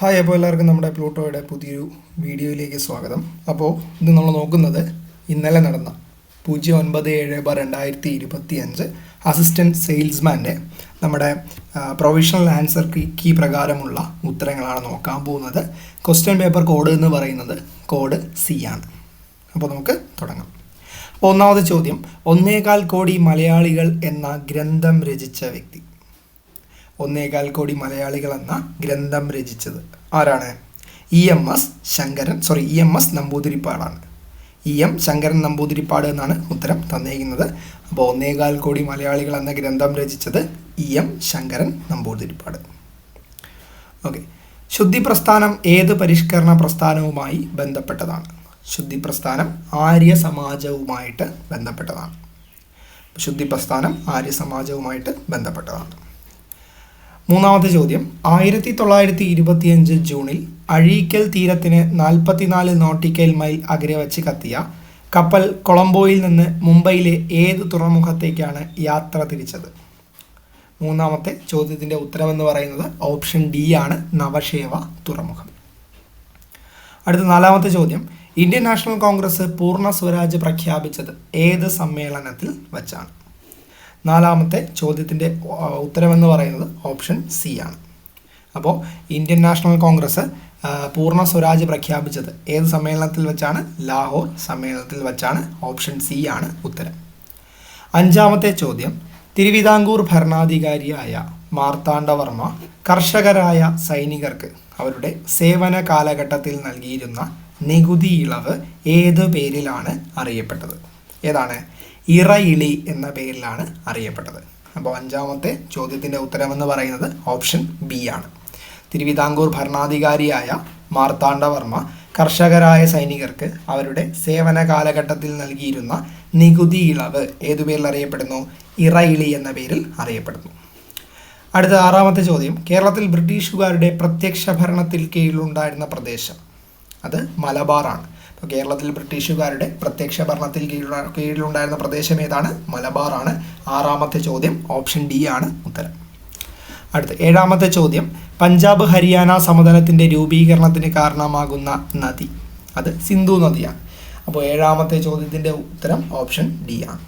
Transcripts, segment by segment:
Hi അപ്പോൾ എല്ലാവർക്കും നമ്മുടെ പ്ലൂട്ടോയുടെ പുതിയൊരു വീഡിയോയിലേക്ക് സ്വാഗതം. അപ്പോൾ ഇത് നമ്മൾ നോക്കുന്നത് ഇന്നലെ നടന്ന പൂജ്യം ഒൻപത് ഏഴ് ബാർ രണ്ടായിരത്തി ഇരുപത്തി അഞ്ച് അസിസ്റ്റന്റ് സെയിൽസ്മാന്റെ നമ്മുടെ പ്രൊവിഷണൽ ആൻസർ കീ പ്രകാരമുള്ള ഉത്തരങ്ങളാണ് നോക്കാൻ പോകുന്നത്. ക്വസ്റ്റ്യൻ പേപ്പർ കോഡ് എന്ന് പറയുന്നത് കോഡ് സി ആണ്. അപ്പോൾ നമുക്ക് തുടങ്ങാം. അപ്പോൾ ഒന്നാമത്തെ ചോദ്യം ഒന്നേകാൽ കോടി മലയാളികൾ എന്ന ഗ്രന്ഥം രചിച്ച വ്യക്തി. ഒന്നേകാൽ കോടി മലയാളികൾ എന്ന ഗ്രന്ഥം രചിച്ചത്. ആരാണ്? E M S Sankaran. Sorry E M S നമ്പൂതിരിപ്പാടാണ്. E M Sankaran Namboothiripad എന്നാണ് ഉത്തരം തന്നിരിക്കുന്നത്. അപ്പോൾ ഒന്നേകാൽ കോടി മലയാളികൾ എന്ന ഗ്രന്ഥം രചിച്ചത് E M Sankaran Namboothiripad. Okay. ശുദ്ധി പ്രസ്ഥാനം ഏത് പരിഷ്കരണ പ്രസ്ഥാനവുമായി ബന്ധപ്പെട്ടതാണ്? ശുദ്ധി പ്രസ്ഥാനം ആര്യ സമാജവുമായിട്ട് ബന്ധപ്പെട്ടതാണ്. ശുദ്ധി പ്രസ്ഥാനം ആര്യ സമാജവുമായിട്ട് ബന്ധപ്പെട്ടതാണ്. മൂന്നാമത്തെ ചോദ്യം. ആയിരത്തി തൊള്ളായിരത്തി ഇരുപത്തിയഞ്ച് ജൂണിൽ അഴീക്കൽ തീരത്തിന് നാൽപ്പത്തിനാല് നോട്ടിക്കൽ മൈൽ അകലെ വച്ച് കത്തിയ കപ്പൽ കൊളംബോയിൽ നിന്ന് മുംബൈയിലെ ഏത് തുറമുഖത്തേക്കാണ് യാത്ര തിരിച്ചത്? മൂന്നാമത്തെ ചോദ്യത്തിന്റെ ഉത്തരമെന്ന് പറയുന്നത് ഓപ്ഷൻ ഡി ആണ് നവശേവ തുറമുഖം. അടുത്ത നാലാമത്തെ ചോദ്യം. ഇന്ത്യൻ നാഷണൽ കോൺഗ്രസ് പൂർണ സ്വരാജ് പ്രഖ്യാപിച്ചത് ഏത് സമ്മേളനത്തിൽ വച്ചാണ്? നാലാമത്തെ ചോദ്യത്തിന്റെ ഉത്തരമെന്ന് പറയുന്നത് ഓപ്ഷൻ സി ആണ്. അപ്പോൾ ഇന്ത്യൻ നാഷണൽ കോൺഗ്രസ് പൂർണ സ്വരാജ് പ്രഖ്യാപിച്ചത് ഏത് സമ്മേളനത്തിൽ വെച്ചാണ്? ലാഹോർ സമ്മേളനത്തിൽ വെച്ചാണ് ഓപ്ഷൻ സി ആണ് ഉത്തരം. അഞ്ചാമത്തെ ചോദ്യം തിരുവിതാംകൂർ ഭരണാധികാരിയായ മാർത്താണ്ഡവർമ്മ കർഷകരായ സൈനികർക്ക് അവരുടെ സേവന കാലഘട്ടത്തിൽ നൽകിയിരുന്ന നികുതി ഇളവ് ഏത് പേരിലാണ് അറിയപ്പെട്ടത്? ഏതാണ്? ഇറയിളി എന്ന പേരിലാണ് അറിയപ്പെട്ടത്. അപ്പോൾ അഞ്ചാമത്തെ ചോദ്യത്തിന്റെ ഉത്തരമെന്ന് പറയുന്നത് ഓപ്ഷൻ ബി ആണ്. തിരുവിതാംകൂർ ഭരണാധികാരിയായ മാർത്താണ്ഡവർമ്മ കർഷകരായ സൈനികർക്ക് അവരുടെ സേവന കാലഘട്ടത്തിൽ നൽകിയിരുന്ന നികുതി ഇളവ് ഏതു പേരിൽ അറിയപ്പെടുന്നു? ഇറയിളി എന്ന പേരിൽ അറിയപ്പെടുന്നു. അടുത്ത ആറാമത്തെ ചോദ്യം. കേരളത്തിൽ ബ്രിട്ടീഷുകാരുടെ പ്രത്യക്ഷ ഭരണത്തിൽ കീഴിലുണ്ടായിരുന്ന പ്രദേശം. അത് മലബാറാണ്. അപ്പോൾ കേരളത്തിൽ ബ്രിട്ടീഷുകാരുടെ പ്രത്യക്ഷ ഭരണത്തിൽ കീഴ കീഴിലുണ്ടായിരുന്ന പ്രദേശം ഏതാണ്? മലബാറാണ്. ആറാമത്തെ ചോദ്യം ഓപ്ഷൻ ഡി ആണ്. ഉത്തരം. അടുത്ത ഏഴാമത്തെ ചോദ്യം. പഞ്ചാബ് ഹരിയാന സമതലത്തിന്റെ രൂപീകരണത്തിന് കാരണമാകുന്ന നദി. അത് സിന്ധു നദിയാണ്. അപ്പോൾ ഏഴാമത്തെ ചോദ്യത്തിന്റെ ഉത്തരം ഓപ്ഷൻ ഡി ആണ്.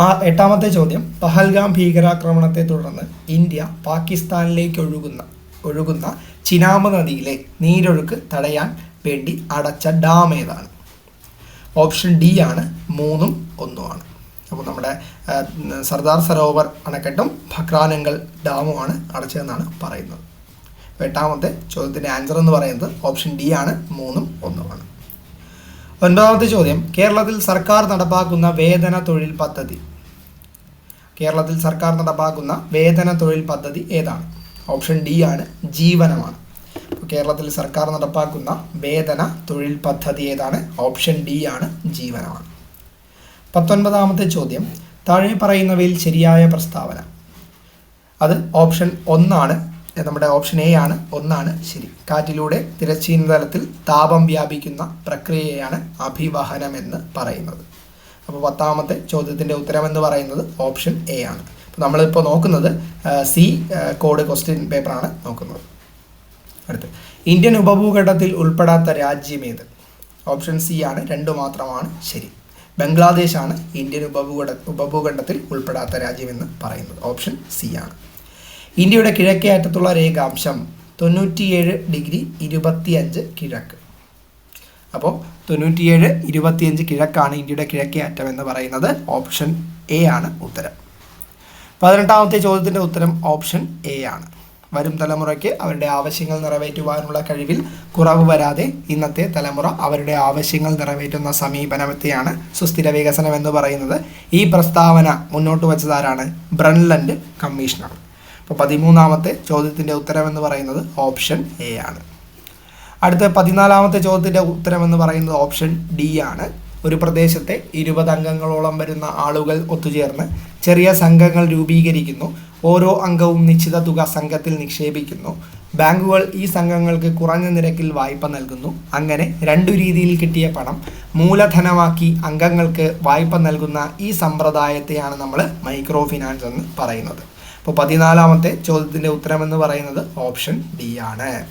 ആ എട്ടാമത്തെ ചോദ്യം. പഹൽഗാം ഭീകരാക്രമണത്തെ തുടർന്ന് ഇന്ത്യ പാകിസ്ഥാനിലേക്ക് ഒഴുകുന്ന ഒഴുകുന്ന ചിനാമ നദിയിലെ നീരൊഴുക്ക് തടയാൻ വേണ്ടി അടച്ച ഡാം ഏതാണ്? ഓപ്ഷൻ ഡി ആണ് മൂന്നും ഒന്നുമാണ്. അപ്പോൾ നമ്മുടെ സർദാർ സരോവർ അണക്കെട്ടും ഭക്രാനങ്കൽ ഡാമുമാണ് അടച്ചതെന്നാണ് പറയുന്നത്. എട്ടാമത്തെ ചോദ്യത്തിന്റെ ആൻസർ എന്ന് പറയുന്നത് ഓപ്ഷൻ ഡി ആണ് മൂന്നും ഒന്നുമാണ്. ഒൻപതാമത്തെ ചോദ്യം കേരളത്തിൽ സർക്കാർ നടപ്പാക്കുന്ന വേതന തൊഴിൽ പദ്ധതി. കേരളത്തിൽ സർക്കാർ നടപ്പാക്കുന്ന വേതന തൊഴിൽ പദ്ധതി ഏതാണ്? ഓപ്ഷൻ ഡി ആണ് ജീവനമാണ്. കേരളത്തിൽ സർക്കാർ നടപ്പാക്കുന്ന വേതന തൊഴിൽ പദ്ധതി ഏതാണ്? ഓപ്ഷൻ ഡി ആണ് ജീവനമാണ്. പത്തൊൻപതാമത്തെ ചോദ്യം താഴെ പറയുന്നവയിൽ ശരിയായ പ്രസ്താവന. അത് ഓപ്ഷൻ ഒന്നാണ് നമ്മുടെ ഓപ്ഷൻ എ ആണ് ഒന്നാണ് ശരി. കാറ്റിലൂടെ തിരശ്ചീന തലത്തിൽ താപം വ്യാപിക്കുന്ന പ്രക്രിയയാണ് അഭിവഹനം എന്ന് പറയുന്നത്. അപ്പോൾ പത്താമത്തെ ചോദ്യത്തിന്റെ ഉത്തരമെന്ന് പറയുന്നത് ഓപ്ഷൻ എ ആണ്. നമ്മളിപ്പോൾ നോക്കുന്നത് സി കോഡ് ക്വസ്റ്റ്യൻ പേപ്പറാണ് നോക്കുന്നത്. അടുത്ത്. ഇന്ത്യൻ ഉപഭൂഖണ്ഡത്തിൽ ഉൾപ്പെടാത്ത രാജ്യമേത് ഓപ്ഷൻ സി ആണ്. രണ്ട് മാത്രമാണ് ശരി. ബംഗ്ലാദേശാണ് ഇന്ത്യൻ ഉപഭൂഖണ്ഡ ഉപഭൂഖണ്ഡത്തിൽ ഉൾപ്പെടാത്ത രാജ്യമെന്ന് പറയുന്നത്. ഓപ്ഷൻ സി ആണ്. ഇന്ത്യയുടെ കിഴക്കേ അറ്റത്തുള്ള രേഖാംശം തൊണ്ണൂറ്റിയേഴ് ഡിഗ്രി ഇരുപത്തിയഞ്ച് കിഴക്ക്. അപ്പോൾ തൊണ്ണൂറ്റിയേഴ് ഇരുപത്തിയഞ്ച് കിഴക്കാണ് ഇന്ത്യയുടെ കിഴക്കേ അറ്റം എന്ന് പറയുന്നത്. ഓപ്ഷൻ എ ആണ് ഉത്തരം. പതിനെട്ടാമത്തെ ചോദ്യത്തിന്റെ ഉത്തരം ഓപ്ഷൻ എ ആണ്. വരും തലമുറയ്ക്ക് അവരുടെ ആവശ്യങ്ങൾ നിറവേറ്റുവാനുള്ള കഴിവിൽ കുറവ് വരാതെ ഇന്നത്തെ തലമുറ അവരുടെ ആവശ്യങ്ങൾ നിറവേറ്റുന്ന സമീപനത്തെയാണ് സുസ്ഥിര വികസനം എന്ന് പറയുന്നത്. ഈ പ്രസ്താവന മുന്നോട്ട് വച്ചതാരാണ്? ബ്രൺലൻഡ് കമ്മീഷണർ. അപ്പോൾ പതിമൂന്നാമത്തെ ചോദ്യത്തിന്റെ ഉത്തരമെന്ന് പറയുന്നത് ഓപ്ഷൻ എ ആണ്. അടുത്ത പതിനാലാമത്തെ ചോദ്യത്തിന്റെ ഉത്തരമെന്ന് പറയുന്നത് ഓപ്ഷൻ ഡി ആണ്. ഒരു പ്രദേശത്തെ ഇരുപത് അംഗങ്ങളോളം വരുന്ന ആളുകൾ ഒത്തുചേർന്ന് ചെറിയ സംഘങ്ങൾ രൂപീകരിക്കുന്നു. ഓരോ അംഗവും നിശ്ചിത തുക സംഘത്തിൽ നിക്ഷേപിക്കുന്നു. ബാങ്കുകൾ ഈ സംഘങ്ങൾക്ക് കുറഞ്ഞ നിരക്കിൽ വായ്പ നൽകുന്നു. അങ്ങനെ രണ്ടു രീതിയിൽ കിട്ടിയ പണം മൂലധനമാക്കി അംഗങ്ങൾക്ക് വായ്പ നൽകുന്ന ഈ സമ്പ്രദായത്തെയാണ് നമ്മൾ മൈക്രോ ഫിനാൻസ് എന്ന് പറയുന്നത്. അപ്പോൾ പതിനാലാമത്തെ ചോദ്യത്തിന്റെ ഉത്തരമെന്ന് പറയുന്നത് ഓപ്ഷൻ ഡി ആണ്.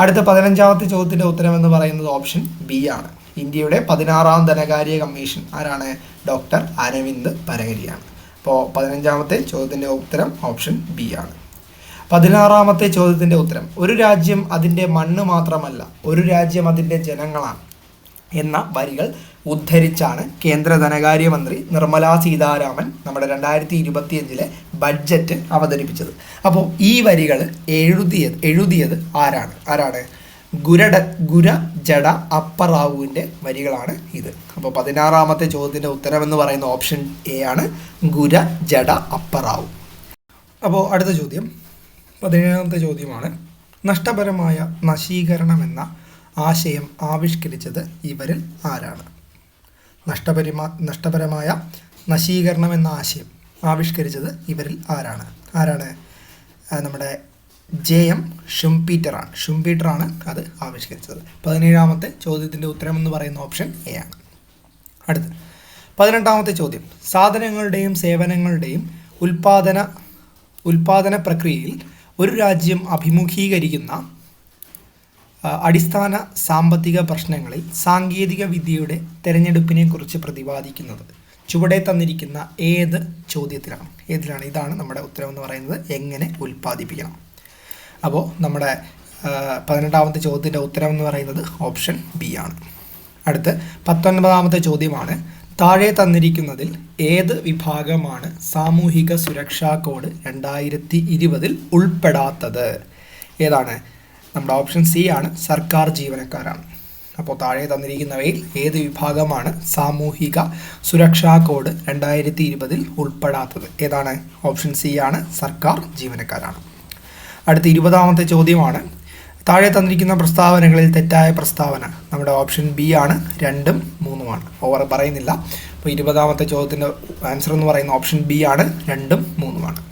അടുത്ത പതിനഞ്ചാമത്തെ ചോദ്യത്തിന്റെ ഉത്തരമെന്ന് പറയുന്നത് ഓപ്ഷൻ ബി ആണ്. ഇന്ത്യയുടെ പതിനാറാം ധനകാര്യ കമ്മീഷൻ ആരാണ്? ഡോക്ടർ അരവിന്ദ് പരകരിയാണ് അപ്പോൾ പതിനഞ്ചാമത്തെ ചോദ്യത്തിന്റെ ഉത്തരം ഓപ്ഷൻ ബി ആണ്. പതിനാറാമത്തെ ചോദ്യത്തിന്റെ ഉത്തരം ഒരു രാജ്യം അതിന്റെ മണ്ണ് മാത്രമല്ല ഒരു രാജ്യം അതിന്റെ ജനങ്ങളാണ് എന്ന വരികൾ ഉദ്ധരിച്ചാണ് കേന്ദ്ര ധനകാര്യമന്ത്രി നിർമ്മലാ സീതാരാമൻ നമ്മുടെ രണ്ടായിരത്തി ഇരുപത്തിയഞ്ചിലെ ബഡ്ജറ്റ് അവതരിപ്പിച്ചത്. അപ്പോൾ ഈ വരികൾ എഴുതിയത് എഴുതിയത് ആരാണ്? ആരാണ്? ഗുരട ഗുര ജഡ അപ്പറാവുവിന്റെ വരികളാണ് ഇത്. അപ്പോൾ പതിനാറാമത്തെ ചോദ്യത്തിന്റെ ഉത്തരം എന്ന് പറയുന്ന ഓപ്ഷൻ എ ആണ് ഗുര ജഡ അപ്പറാവു അപ്പോൾ അടുത്ത ചോദ്യം. പതിനേഴാമത്തെ ചോദ്യമാണ്. നഷ്ടപരമായ നശീകരണം എന്ന ആശയം ആവിഷ്കരിച്ചത് ഇവരിൽ ആരാണ്? നഷ്ടപരിമാ നഷ്ടപരമായ നശീകരണം എന്ന ആശയം ആവിഷ്കരിച്ചത് ഇവരിൽ ആരാണ്? ആരാണ്? നമ്മുടെ ജെ എം ഷുംപീറ്ററാണ് ഷുംപീറ്ററാണ് അത് ആവിഷ്കരിച്ചത്. പതിനേഴാമത്തെ ചോദ്യത്തിന്റെ ഉത്തരം എന്ന് പറയുന്ന ഓപ്ഷൻ എ ആണ്. അടുത്ത്. പതിനെട്ടാമത്തെ ചോദ്യം. സാധനങ്ങളുടെയും സേവനങ്ങളുടെയും ഉൽപാദന ഉൽപാദന പ്രക്രിയയിൽ ഒരു രാജ്യം അഭിമുഖീകരിക്കുന്ന അടിസ്ഥാന സാമ്പത്തിക പ്രശ്നങ്ങളിൽ സാങ്കേതിക വിദ്യയുടെ തിരഞ്ഞെടുപ്പിനെക്കുറിച്ച് പ്രതിപാദിക്കുന്നത്. ചുവടെ തന്നിരിക്കുന്ന ഏത് ചോദ്യത്തിലാണ്? ഏതിലാണ്? ഇതാണ് നമ്മുടെ ഉത്തരം എന്ന് പറയുന്നത്. എങ്ങനെ ഉൽപ്പാദിപ്പിക്കണം അപ്പോൾ നമ്മുടെ പതിനെട്ടാമത്തെ ചോദ്യത്തിന്റെ ഉത്തരം എന്ന് പറയുന്നത് ഓപ്ഷൻ ബി ആണ്. അടുത്ത് പത്തൊൻപതാമത്തെ ചോദ്യമാണ് താഴെ തന്നിരിക്കുന്നതിൽ ഏത് വിഭാഗമാണ് സാമൂഹിക സുരക്ഷാ കോഡ് രണ്ടായിരത്തി ഇരുപതിൽ ഉൾപ്പെടാത്തത്? ഏതാണ്? നമ്മുടെ ഓപ്ഷൻ സി ആണ് സർക്കാർ ജീവനക്കാരാണ്. അപ്പോൾ താഴെ തന്നിരിക്കുന്നവയിൽ ഏത് വിഭാഗമാണ് സാമൂഹിക സുരക്ഷാ കോഡ് രണ്ടായിരത്തി ഇരുപതിൽ ഉൾപ്പെടാത്തത്? ഏതാണ്? ഓപ്ഷൻ സി ആണ് സർക്കാർ ജീവനക്കാരാണ്. അടുത്ത ഇരുപതാമത്തെ ചോദ്യമാണ്. താഴെ തന്നിരിക്കുന്ന പ്രസ്താവനകളിൽ തെറ്റായ പ്രസ്താവന. നമ്മുടെ ഓപ്ഷൻ ബി ആണ് രണ്ടും മൂന്നുമാണ്. ഓവർ പറയുന്നില്ല. അപ്പോൾ ഇരുപതാമത്തെ ചോദ്യത്തിന്റെ ആൻസർ എന്ന് പറയുന്ന ഓപ്ഷൻ ബി ആണ് രണ്ടും മൂന്നുമാണ്.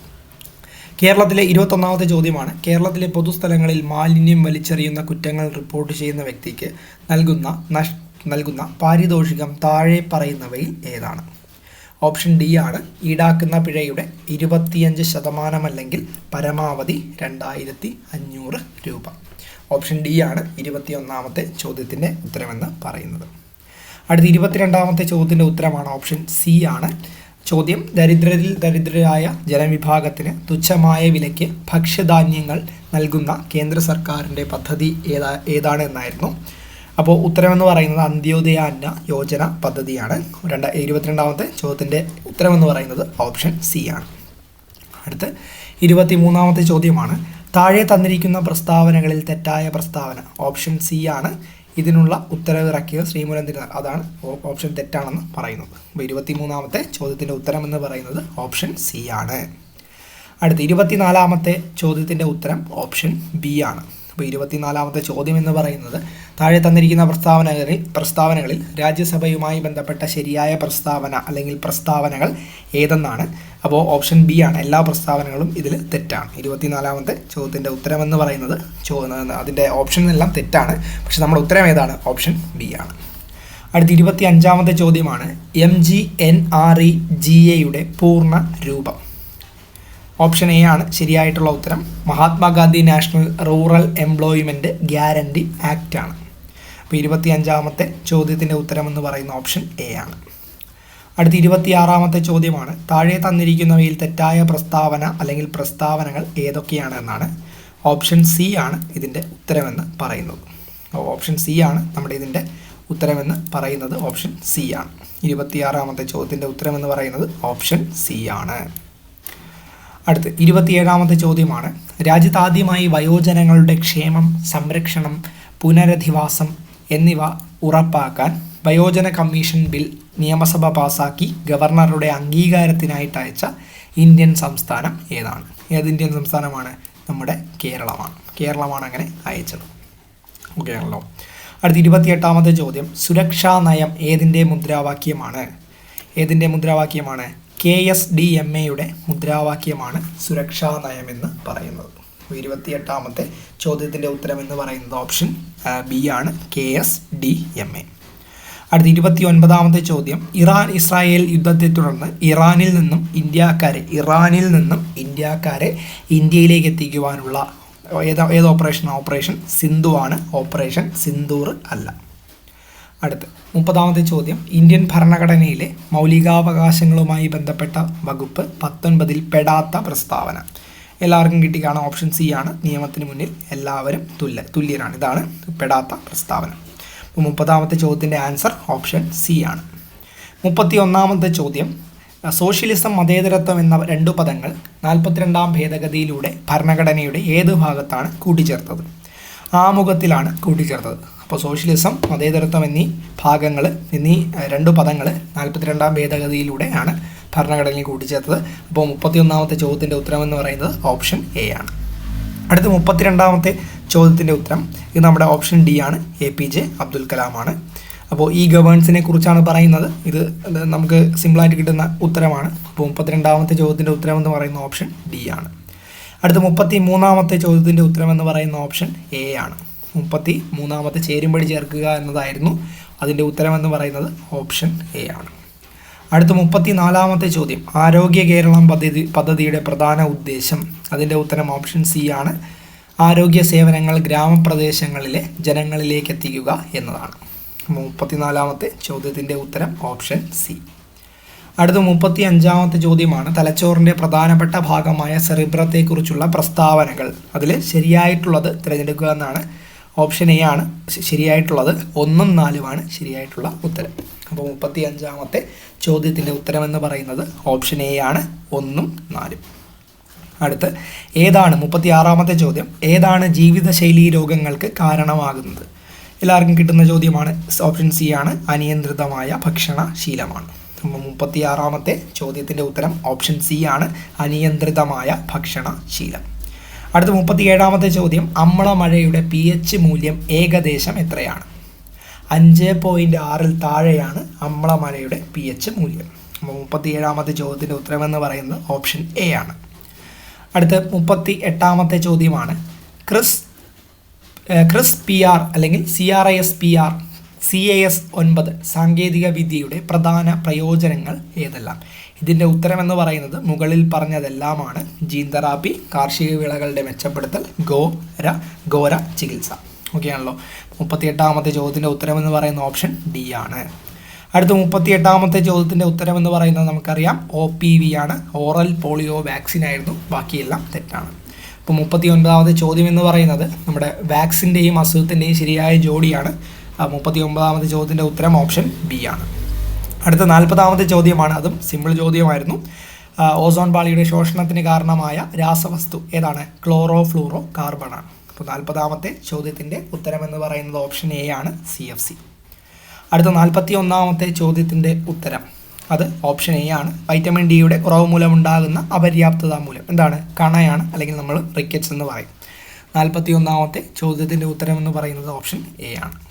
കേരളത്തിലെ ഇരുപത്തൊന്നാമത്തെ ചോദ്യമാണ്. കേരളത്തിലെ പൊതുസ്ഥലങ്ങളിൽ മാലിന്യം വലിച്ചെറിയുന്ന കുറ്റങ്ങൾ റിപ്പോർട്ട് ചെയ്യുന്ന വ്യക്തിക്ക് നൽകുന്ന നഷ് നൽകുന്ന പാരിതോഷികം താഴെ പറയുന്നവയിൽ ഏതാണ്? ഓപ്ഷൻ ഡി ആണ്. ഈടാക്കുന്ന പിഴയുടെ ഇരുപത്തിയഞ്ച് ശതമാനമല്ലെങ്കിൽ പരമാവധി രണ്ടായിരത്തി അഞ്ഞൂറ് രൂപ. ഓപ്ഷൻ ഡി ആണ് ഇരുപത്തിയൊന്നാമത്തെ ചോദ്യത്തിന്റെ ഉത്തരമെന്ന് പറയുന്നത്. അടുത്ത ഇരുപത്തിരണ്ടാമത്തെ ചോദ്യത്തിന്റെ ഉത്തരമാണ് ഓപ്ഷൻ സി ആണ്. ചോദ്യം ദരിദ്രരിൽ ദരിദ്രരായ ജനവിഭാഗത്തിന് തുച്ഛമായ വിലയ്ക്ക് ഭക്ഷ്യധാന്യങ്ങൾ നൽകുന്ന കേന്ദ്ര സർക്കാരിന്റെ പദ്ധതി ഏതാ ഏതാണ് എന്നായിരുന്നു. അപ്പോൾ ഉത്തരമെന്ന് പറയുന്നത് അന്ത്യോദയ അന്ന യോജന പദ്ധതിയാണ്. രണ്ട ഇരുപത്തിരണ്ടാമത്തെ ചോദ്യത്തിന്റെ ഉത്തരമെന്ന് പറയുന്നത് ഓപ്ഷൻ സി ആണ്. അടുത്ത് ഇരുപത്തി മൂന്നാമത്തെ ചോദ്യമാണ്. താഴെ തന്നിരിക്കുന്ന പ്രസ്താവനകളിൽ തെറ്റായ പ്രസ്താവന ഓപ്ഷൻ സി ആണ്. ഇതിനുള്ള ഉത്തരവിറക്കിയത് ശ്രീമൂലം തിരുനാൾ അതാണ് ഓപ്ഷൻ തെറ്റാണെന്ന് പറയുന്നത്. അപ്പോൾ ഇരുപത്തി മൂന്നാമത്തെ ചോദ്യത്തിന്റെ ഉത്തരമെന്ന് പറയുന്നത് ഓപ്ഷൻ സി ആണ്. അടുത്ത ഇരുപത്തിനാലാമത്തെ ചോദ്യത്തിന്റെ ഉത്തരം ഓപ്ഷൻ ബി ആണ്. അപ്പോൾ ഇരുപത്തിനാലാമത്തെ ചോദ്യം എന്ന് പറയുന്നത് താഴെ തന്നിരിക്കുന്ന പ്രസ്താവനകളിൽ പ്രസ്താവനകളിൽ രാജ്യസഭയുമായി ബന്ധപ്പെട്ട ശരിയായ പ്രസ്താവന അല്ലെങ്കിൽ പ്രസ്താവനകൾ ഏതെന്നാണ്. അപ്പോൾ ഓപ്ഷൻ ബി ആണ്. എല്ലാ പ്രസ്താവനകളും ഇതിൽ തെറ്റാണ്. ഇരുപത്തിനാലാമത്തെ ചോദ്യത്തിന്റെ ഉത്തരമെന്ന് പറയുന്നത് ചോ അതിന്റെ ഓപ്ഷനെല്ലാം തെറ്റാണ്. പക്ഷേ നമ്മുടെ ഉത്തരം ഏതാണ്? ഓപ്ഷൻ ബി ആണ്. അടുത്ത ഇരുപത്തി അഞ്ചാമത്തെ ചോദ്യമാണ് M G N R E G എയുടെ പൂർണ രൂപം. ഓപ്ഷൻ എ ആണ്. ശരിയായിട്ടുള്ള ഉത്തരം. Mahatma Gandhi national rural employment guarantee act ആണ്. അപ്പോൾ ഇരുപത്തി അഞ്ചാമത്തെ ചോദ്യത്തിന്റെ ഉത്തരം എന്ന് പറയുന്ന ഓപ്ഷൻ എ ആണ്. അടുത്ത ഇരുപത്തിയാറാമത്തെ ചോദ്യമാണ്. താഴെ തന്നിരിക്കുന്നവയിൽ തെറ്റായ പ്രസ്താവന അല്ലെങ്കിൽ പ്രസ്താവനകൾ ഏതൊക്കെയാണ് എന്നാണ്. ഓപ്ഷൻ സി ആണ് ഇതിന്റെ ഉത്തരമെന്ന് പറയുന്നത്. ഓപ്ഷൻ സി ആണ് നമ്മുടെ ഇതിന്റെ ഉത്തരമെന്ന് പറയുന്നത്. ഓപ്ഷൻ സി ആണ്. ഇരുപത്തിയാറാമത്തെ ചോദ്യത്തിന്റെ ഉത്തരമെന്ന് പറയുന്നത് ഓപ്ഷൻ സി ആണ്. അടുത്ത് ഇരുപത്തിയേഴാമത്തെ ചോദ്യമാണ്. രാജ്യത്ത് ആദ്യമായി വയോജനങ്ങളുടെ ക്ഷേമം സംരക്ഷണം പുനരധിവാസം എന്നിവ ഉറപ്പാക്കാൻ വയോജന കമ്മീഷൻ ബിൽ നിയമസഭ പാസാക്കി ഗവർണറുടെ അംഗീകാരത്തിനായിട്ട് അയച്ച ഇന്ത്യൻ സംസ്ഥാനം ഏതാണ്? ഏത് ഇന്ത്യൻ സംസ്ഥാനമാണ്? നമ്മുടെ കേരളമാണ്. കേരളമാണ് അങ്ങനെ അയച്ചത്. ഓക്കെ ആണല്ലോ. അടുത്ത ഇരുപത്തിയെട്ടാമത്തെ ചോദ്യം. സുരക്ഷാ നയം ഏതിന്റെ മുദ്രാവാക്യമാണ്? ഏതിന്റെ മുദ്രാവാക്യമാണ്? കെ എസ് ഡി എം എയുടെ മുദ്രാവാക്യമാണ് സുരക്ഷാ നയമെന്ന് പറയുന്നത്. ഇരുപത്തിയെട്ടാമത്തെ ചോദ്യത്തിന്റെ ഉത്തരം എന്ന് പറയുന്നത് ഓപ്ഷൻ ബി ആണ് K S D M A. അടുത്ത ഇരുപത്തി ഒൻപതാമത്തെ ചോദ്യം ഇറാൻ ഇസ്രായേൽ യുദ്ധത്തെ തുടർന്ന് ഇറാനിൽ നിന്നും ഇന്ത്യക്കാരെ ഇറാനിൽ നിന്നും ഇന്ത്യക്കാരെ ഇന്ത്യയിലേക്ക് എത്തിക്കുവാനുള്ള ഏത് ഏത് ഓപ്പറേഷൻ ഓപ്പറേഷൻ സിന്ധു ആണ്. ഓപ്പറേഷൻ സിന്ദൂർ അല്ല. അടുത്ത് മുപ്പതാമത്തെ ചോദ്യം. ഇന്ത്യൻ ഭരണഘടനയിലെ മൗലികാവകാശങ്ങളുമായി ബന്ധപ്പെട്ട വകുപ്പ് പത്തൊൻപതിൽ പെടാത്ത പ്രസ്താവന. എല്ലാവർക്കും കിട്ടി കാണാം ഓപ്ഷൻ സി ആണ്. നിയമത്തിന് മുന്നിൽ എല്ലാവരും തുല്യ തുല്യരാണ്. ഇതാണ് പെടാത്ത പ്രസ്താവന. അപ്പോൾ മുപ്പതാമത്തെ ചോദ്യത്തിന്റെ ആൻസർ ഓപ്ഷൻ സി ആണ്. മുപ്പത്തി ഒന്നാമത്തെ ചോദ്യം. സോഷ്യലിസം മതേതരത്വം എന്ന രണ്ടു പദങ്ങൾ നാൽപ്പത്തിരണ്ടാം ഭേദഗതിയിലൂടെ ഭരണഘടനയുടെ ഏത് ഭാഗത്താണ് കൂട്ടിച്ചേർത്തത്? ആമുഖത്തിലാണ് കൂട്ടിച്ചേർത്തത്. അപ്പോൾ സോഷ്യലിസം മതേതരത്വം എന്നീ ഭാഗങ്ങൾ എന്നീ രണ്ട് പദങ്ങൾ നാൽപ്പത്തിരണ്ടാം ഭേദഗതിയിലൂടെയാണ് ഭരണഘടനയിൽ കൂട്ടിച്ചേർത്തത്. അപ്പോൾ മുപ്പത്തിയൊന്നാമത്തെ ചോദ്യത്തിന്റെ ഉത്തരം എന്ന് പറയുന്നത് ഓപ്ഷൻ എ ആണ്. അടുത്ത മുപ്പത്തിരണ്ടാമത്തെ ചോദ്യത്തിന്റെ ഉത്തരം ഇത് നമ്മുടെ ഓപ്ഷൻ ഡി ആണ് എ പി ജെ അബ്ദുൽ കലാമാണ് അപ്പോൾ ഈ ഗവേൺസിനെ കുറിച്ചാണ് പറയുന്നത്. ഇത് നമുക്ക് സിമ്പിളായിട്ട് കിട്ടുന്ന ഉത്തരമാണ്. അപ്പോൾ മുപ്പത്തിരണ്ടാമത്തെ ചോദ്യത്തിന്റെ ഉത്തരം എന്ന് പറയുന്ന ഓപ്ഷൻ ഡി ആണ്. അടുത്ത മുപ്പത്തി മൂന്നാമത്തെ ചോദ്യത്തിന്റെ ഉത്തരം എന്ന് പറയുന്ന ഓപ്ഷൻ എ ആണ്. മുപ്പത്തി മൂന്നാമത്തെ ചേരുംപടി ചേർക്കുക എന്നതായിരുന്നു അതിന്റെ ഉത്തരമെന്ന് പറയുന്നത് ഓപ്ഷൻ എ ആണ്. അടുത്ത മുപ്പത്തി നാലാമത്തെ ചോദ്യം. ആരോഗ്യ കേരളം പദ്ധതി പദ്ധതിയുടെ പ്രധാന ഉദ്ദേശം. അതിന്റെ ഉത്തരം ഓപ്ഷൻ സി ആണ്. ആരോഗ്യ സേവനങ്ങൾ ഗ്രാമപ്രദേശങ്ങളിലെ ജനങ്ങളിലേക്ക് എത്തിക്കുക എന്നതാണ്. മുപ്പത്തിനാലാമത്തെ ചോദ്യത്തിന്റെ ഉത്തരം ഓപ്ഷൻ സി. അടുത്ത മുപ്പത്തി അഞ്ചാമത്തെ ചോദ്യമാണ്. തലച്ചോറിന്റെ പ്രധാനപ്പെട്ട ഭാഗമായ സെറിബ്രത്തെക്കുറിച്ചുള്ള പ്രസ്താവനകൾ. അതിൽ ശരിയായിട്ടുള്ളത് തിരഞ്ഞെടുക്കുക എന്നാണ് ഓപ്ഷൻ എ ആണ് ശരിയായിട്ടുള്ളത്. ഒന്നും നാലുമാണ് ശരിയായിട്ടുള്ള ഉത്തരം. അപ്പോൾ മുപ്പത്തി അഞ്ചാമത്തെ ചോദ്യത്തിന്റെ ഉത്തരമെന്ന് പറയുന്നത് ഓപ്ഷൻ എ ആണ് ഒന്നും നാലും. അടുത്ത് ഏതാണ് മുപ്പത്തി ആറാമത്തെ ചോദ്യം? ഏതാണ് ജീവിതശൈലി രോഗങ്ങൾക്ക് കാരണമാകുന്നത്? എല്ലാവർക്കും കിട്ടുന്ന ചോദ്യമാണ് ഓപ്ഷൻ സി ആണ് അനിയന്ത്രിതമായ ഭക്ഷണശീലമാണ്. അപ്പോൾ മുപ്പത്തി ആറാമത്തെ ചോദ്യത്തിന്റെ ഉത്തരം ഓപ്ഷൻ സി ആണ് അനിയന്ത്രിതമായ ഭക്ഷണശീലം. അടുത്ത മുപ്പത്തി ഏഴാമത്തെ ചോദ്യം അമ്ലമഴയുടെ പി എച്ച് മൂല്യം ഏകദേശം എത്രയാണ്? അഞ്ച് പോയിന്റ് ആറിൽ താഴെയാണ് അമ്ലമഴയുടെ പി എച്ച് മൂല്യം മുപ്പത്തി ഏഴാമത്തെ ചോദ്യത്തിന്റെ ഉത്തരമെന്ന് പറയുന്നത് ഓപ്ഷൻ എ ആണ്. അടുത്ത മുപ്പത്തി എട്ടാമത്തെ ചോദ്യമാണ് ക്രിസ് ക്രിസ് പി ആർ അല്ലെങ്കിൽ C R I S P R C A S ഒൻപത് സാങ്കേതിക വിദ്യയുടെ പ്രധാന പ്രയോജനങ്ങൾ ഏതെല്ലാം? ഇതിന്റെ ഉത്തരമെന്ന് പറയുന്നത് മുകളിൽ പറഞ്ഞതെല്ലാമാണ്. ജീൻ തെറാപ്പി കാർഷിക വിളകളുടെ മെച്ചപ്പെടുത്തൽ ഗോര ഗോര ചികിത്സ. ഓക്കെ ആണല്ലോ. മുപ്പത്തി എട്ടാമത്തെ ചോദ്യത്തിന്റെ ഉത്തരമെന്ന് പറയുന്ന ഓപ്ഷൻ ഡി ആണ്. അടുത്ത മുപ്പത്തി എട്ടാമത്തെ ചോദ്യത്തിന്റെ ഉത്തരമെന്ന് പറയുന്നത് നമുക്കറിയാം. ഒ പി വി ആണ്. ഓറൽ പോളിയോ വാക്സിൻ ആയിരുന്നു. ബാക്കിയെല്ലാം തെറ്റാണ്. അപ്പോൾ മുപ്പത്തി ഒൻപതാമത്തെ ചോദ്യം എന്ന് പറയുന്നത് നമ്മുടെ വാക്സിന്റെയും അസുഖത്തിന്റെയും ശരിയായ ജോഡിയാണ്. മുപ്പത്തി ഒമ്പതാമത്തെ ചോദ്യത്തിന്റെ ഉത്തരം ഓപ്ഷൻ ബി ആണ്. അടുത്ത നാൽപ്പതാമത്തെ ചോദ്യമാണ്. അതും സിമ്പിൾ ചോദ്യമായിരുന്നു. ഓസോൺ പാളിയുടെ ശോഷണത്തിന് കാരണമായ രാസവസ്തു ഏതാണ്? ക്ലോറോ ഫ്ലൂറോ കാർബൺ ആണ്. അപ്പോൾ നാൽപ്പതാമത്തെ ചോദ്യത്തിന്റെ ഉത്തരം എന്ന് പറയുന്നത് ഓപ്ഷൻ എ ആണ് സി എഫ് സി അടുത്ത നാൽപ്പത്തി ഒന്നാമത്തെ ചോദ്യത്തിന്റെ ഉത്തരം. അത് ഓപ്ഷൻ എ ആണ്. വൈറ്റമിൻ ഡിയുടെ കുറവ് മൂലമുണ്ടാകുന്ന അപര്യാപ്തത മൂലം. എന്താണ്? കണയാണ് അല്ലെങ്കിൽ നമ്മൾ റിക്കറ്റ്സ് എന്ന് പറയും. നാൽപ്പത്തി ഒന്നാമത്തെ ചോദ്യത്തിന്റെ ഉത്തരം എന്ന് പറയുന്നത് ഓപ്ഷൻ എ ആണ്.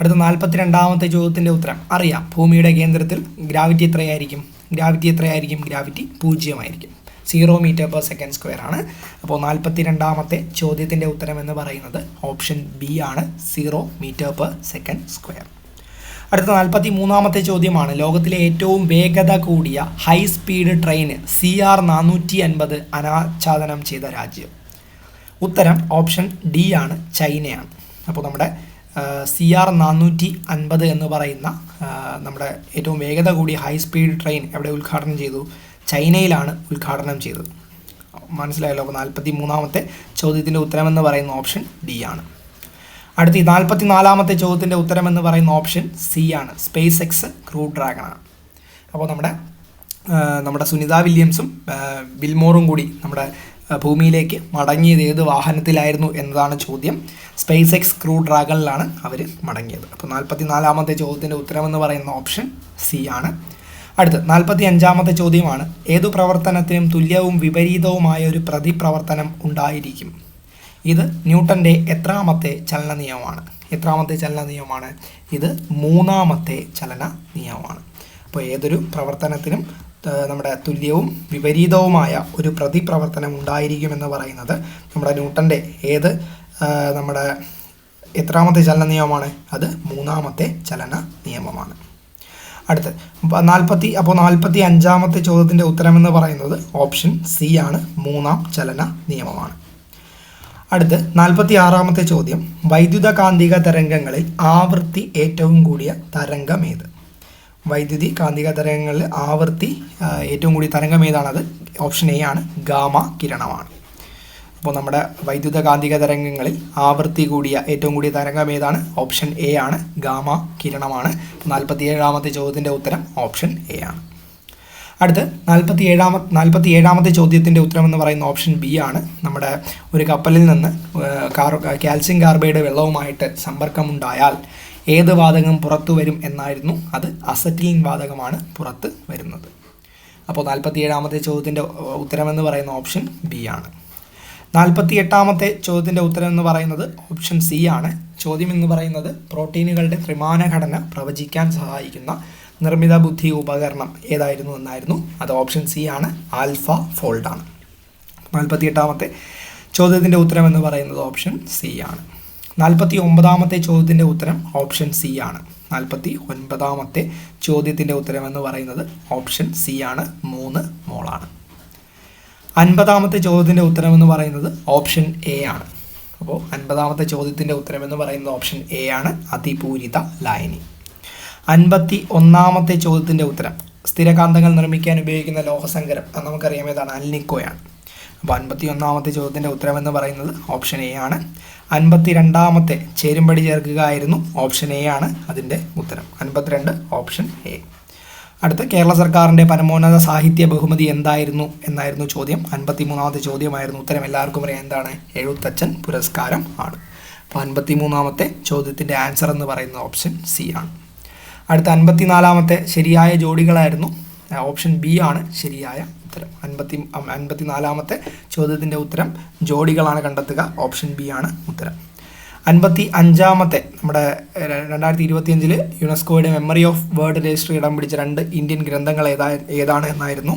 അടുത്ത നാൽപ്പത്തി രണ്ടാമത്തെ ചോദ്യത്തിന്റെ ഉത്തരം. അറിയാം. ഭൂമിയുടെ കേന്ദ്രത്തിൽ ഗ്രാവിറ്റി എത്രയായിരിക്കും? ഗ്രാവിറ്റി എത്രയായിരിക്കും? ഗ്രാവിറ്റി പൂജ്യമായിരിക്കും. Zero metre per second square ആണ്. അപ്പോൾ നാൽപ്പത്തി രണ്ടാമത്തെ ചോദ്യത്തിന്റെ ഉത്തരം എന്ന് പറയുന്നത് ഓപ്ഷൻ ബി ആണ്. Zero metre per second square അടുത്ത നാൽപ്പത്തി മൂന്നാമത്തെ ചോദ്യമാണ്. ലോകത്തിലെ ഏറ്റവും വേഗത കൂടിയ high speed train C R നാനൂറ്റി അൻപത് അനാച്ഛാദനം ചെയ്ത രാജ്യം. ഉത്തരം ഓപ്ഷൻ ഡി ആണ്. ചൈനയാണ്. അപ്പോൾ നമ്മുടെ സി ആർ നാനൂറ്റി അൻപത് എന്ന് പറയുന്ന നമ്മുടെ ഏറ്റവും വേഗത കൂടിയ ഹൈ സ്പീഡ് ട്രെയിൻ എവിടെ ഉദ്ഘാടനം ചെയ്തു? ചൈനയിലാണ് ഉദ്ഘാടനം ചെയ്തത്. മനസ്സിലായല്ലോ? അപ്പോൾ നാൽപ്പത്തി മൂന്നാമത്തെ ചോദ്യത്തിന്റെ ഉത്തരമെന്ന് പറയുന്ന ഓപ്ഷൻ ഡി ആണ്. അടുത്ത നാൽപ്പത്തി നാലാമത്തെ ചോദ്യത്തിന്റെ ഉത്തരമെന്ന് പറയുന്ന ഓപ്ഷൻ സി ആണ്. സ്പേസ് എക്സ് ക്രൂ ഡ്രാഗൺ ആണ്. അപ്പോൾ നമ്മുടെ നമ്മുടെ സുനിത വില്യംസും ബിൽമോറും കൂടി നമ്മുടെ ഭൂമിയിലേക്ക് മടങ്ങിയത് ഏത് വാഹനത്തിലായിരുന്നു എന്നതാണ് ചോദ്യം. സ്പേസ് എക്സ് ക്രൂ ഡ്രാഗണിലാണ് അവർ മടങ്ങിയത്. അപ്പോൾ നാൽപ്പത്തി നാലാമത്തെ ചോദ്യത്തിന്റെ ഉത്തരമെന്ന് പറയുന്ന ഓപ്ഷൻ സി ആണ്. അടുത്ത് നാൽപ്പത്തി അഞ്ചാമത്തെ ചോദ്യമാണ് ഏതു പ്രവർത്തനത്തിനും തുല്യവും വിപരീതവുമായ ഒരു പ്രതിപ്രവർത്തനം ഉണ്ടായിരിക്കും? ഇത് ന്യൂട്ടന്റെ എത്രാമത്തെ ചലന നിയമമാണ്. എത്രാമത്തെ ചലന നിയമമാണ്? ഇത് മൂന്നാമത്തെ ചലന നിയമമാണ്. അപ്പോൾ ഏതൊരു പ്രവർത്തനത്തിനും നമ്മുടെ തുല്യവും വിപരീതവുമായ ഒരു പ്രതിപ്രവർത്തനം ഉണ്ടായിരിക്കുമെന്ന് പറയുന്നത് നമ്മുടെ ന്യൂട്ടന്റെ ഏത് നമ്മുടെ എത്രാമത്തെ ചലന നിയമമാണ്? അത് മൂന്നാമത്തെ ചലന നിയമമാണ്. അടുത്ത് നാൽപ്പത്തി അപ്പോൾ നാൽപ്പത്തി അഞ്ചാമത്തെ ചോദ്യത്തിന്റെ ഉത്തരമെന്ന് പറയുന്നത് ഓപ്ഷൻ സി ആണ് മൂന്നാം ചലന നിയമമാണ്. അടുത്ത് നാൽപ്പത്തി ആറാമത്തെ ചോദ്യം വൈദ്യുത കാന്തിക തരംഗങ്ങളിൽ ആവൃത്തി ഏറ്റവും കൂടിയ തരംഗം ഏത്? വൈദ്യുതി കാന്തിക തരംഗങ്ങളിൽ ആവൃത്തി ഏറ്റവും കൂടിയ തരംഗം ഏതാണത്? ഓപ്ഷൻ എ ആണ് ഗാമ കിരണമാണ്. അപ്പോൾ നമ്മുടെ വൈദ്യുത കാന്തിക തരംഗങ്ങളിൽ ആവൃത്തി കൂടിയ ഏറ്റവും കൂടിയ തരംഗം ഏതാണ്? ഓപ്ഷൻ എ ആണ് ഗാമ കിരണമാണ്. നാൽപ്പത്തി ഏഴാമത്തെ ചോദ്യത്തിന്റെ ഉത്തരം ഓപ്ഷൻ എ ആണ്. അടുത്ത് നാൽപ്പത്തി ഏഴാമ നാൽപ്പത്തി ഏഴാമത്തെ ചോദ്യത്തിന്റെ ഉത്തരം എന്ന് പറയുന്ന ഓപ്ഷൻ ബി ആണ്. നമ്മുടെ ഒരു കപ്പലിൽ നിന്ന് കാർ കാൽസ്യം കാർബൈഡ് വെള്ളവുമായിട്ട് സമ്പർക്കമുണ്ടായാൽ ഏത് വാതകം പുറത്തു വരും എന്നായിരുന്നു. അത് അസറ്റിലിൻ വാതകമാണ് പുറത്ത് വരുന്നത്. അപ്പോൾ നാൽപ്പത്തി ഏഴാമത്തെ ചോദ്യത്തിന്റെ ഉത്തരമെന്ന് പറയുന്ന ഓപ്ഷൻ ബി ആണ്. നാൽപ്പത്തി എട്ടാമത്തെ ചോദ്യത്തിന്റെ ഉത്തരം എന്ന് പറയുന്നത് ഓപ്ഷൻ സി ആണ്. ചോദ്യം എന്ന് പറയുന്നത് പ്രോട്ടീനുകളുടെ ത്രിമാന ഘടന പ്രവചിക്കാൻ സഹായിക്കുന്ന നിർമ്മിത ബുദ്ധി ഉപകരണം ഏതായിരുന്നു എന്നായിരുന്നു. അത് ഓപ്ഷൻ സി ആണ്. ആൽഫ ഫോൾഡ് ആണ്. നാൽപ്പത്തി എട്ടാമത്തെ ചോദ്യത്തിന്റെ ഉത്തരം എന്ന് പറയുന്നത് ഓപ്ഷൻ സി ആണ്. നാൽപ്പത്തി ഒമ്പതാമത്തെ ചോദ്യത്തിന്റെ ഉത്തരം ഓപ്ഷൻ സി ആണ്. നാൽപ്പത്തി ഒൻപതാമത്തെ ചോദ്യത്തിന്റെ ഉത്തരം എന്ന് പറയുന്നത് ഓപ്ഷൻ സി ആണ്. മൂന്ന് മോളാണ്. അൻപതാമത്തെ ചോദ്യത്തിന്റെ ഉത്തരം എന്ന് പറയുന്നത് ഓപ്ഷൻ എ ആണ്. അപ്പോൾ അൻപതാമത്തെ ചോദ്യത്തിന്റെ ഉത്തരം എന്ന് പറയുന്നത് ഓപ്ഷൻ എ ആണ്. അതിപൂരിത ലായനി. അൻപത്തി ഒന്നാമത്തെ ചോദ്യത്തിന്റെ ഉത്തരം. സ്ഥിരകാന്തങ്ങൾ നിർമ്മിക്കാൻ ഉപയോഗിക്കുന്ന ലോഹസങ്കരം നമുക്കറിയാം. ഏതാണ്? അൽനിക്കോയാണ്. അപ്പോൾ അൻപത്തി ഒന്നാമത്തെ ചോദ്യത്തിന്റെ ഉത്തരം എന്ന് പറയുന്നത് ഓപ്ഷൻ എ ആണ്. അൻപത്തി രണ്ടാമത്തെ ചേരുംപടി ചേർക്കുക ആയിരുന്നു ഓപ്ഷൻ എ ആണ് അതിന്റെ ഉത്തരം. അൻപത്തിരണ്ട് ഓപ്ഷൻ എ അടുത്ത കേരള സർക്കാരിന്റെ പരമോന്നത സാഹിത്യ ബഹുമതി എന്തായിരുന്നു എന്നായിരുന്നു ചോദ്യം. അൻപത്തി മൂന്നാമത്തെ ചോദ്യമായിരുന്നു ഉത്തരം. എല്ലാവർക്കും അറിയാം എന്താണ്? എഴുത്തച്ഛൻ പുരസ്കാരം ആണ്. അപ്പോൾ അൻപത്തി മൂന്നാമത്തെ ചോദ്യത്തിന്റെ ആൻസർ എന്ന് പറയുന്ന ഓപ്ഷൻ സി ആണ്. അടുത്ത അൻപത്തിനാലാമത്തെ ശരിയായ ജോഡികളായിരുന്നു. ഓപ്ഷൻ ബി ആണ് ശരിയായ ഉത്തരം. അൻപത്തി അൻപത്തി നാലാമത്തെ ചോദ്യത്തിന്റെ ഉത്തരം ജോഡികളാണ് കണ്ടെത്തുക. ഓപ്ഷൻ ബി ആണ് ഉത്തരം. അൻപത്തി അഞ്ചാമത്തെ നമ്മുടെ രണ്ടായിരത്തി ഇരുപത്തി അഞ്ചിൽ യുനെസ്കോയുടെ മെമ്മറി ഓഫ് വേൾഡ് രജിസ്റ്റർ ഇടം പിടിച്ച രണ്ട് ഇന്ത്യൻ ഗ്രന്ഥങ്ങൾ ഏതാ ഏതാണ് എന്നായിരുന്നു.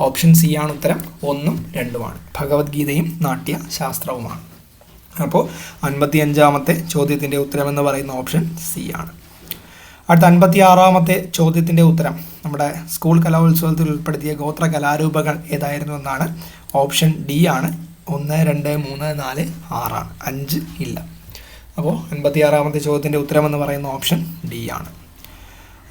ഓപ്ഷൻ സി ആണ് ഉത്തരം. ഒന്നും രണ്ടുമാണ്. ഭഗവത്ഗീതയും നാട്യ ശാസ്ത്രവുമാണ് അപ്പോൾ അൻപത്തി അഞ്ചാമത്തെ ചോദ്യത്തിന്റെ ഉത്തരം എന്ന് പറയുന്ന ഓപ്ഷൻ സി ആണ്. അടുത്ത അൻപത്തി ആറാമത്തെ ചോദ്യത്തിന്റെ ഉത്തരം. നമ്മുടെ സ്കൂൾ കലോത്സവത്തിൽ ഉൾപ്പെടുത്തിയ ഗോത്ര കലാരൂപങ്ങൾ ഏതായിരുന്നു എന്നാണ്. ഓപ്ഷൻ ഡി ആണ്. ഒന്ന് രണ്ട് മൂന്ന് നാല് ആറാണ് അഞ്ച് ഇല്ല. അപ്പോൾ അൻപത്തി ആറാമത്തെ ചോദ്യത്തിന്റെ ഉത്തരം എന്ന് പറയുന്ന ഓപ്ഷൻ ഡി ആണ്.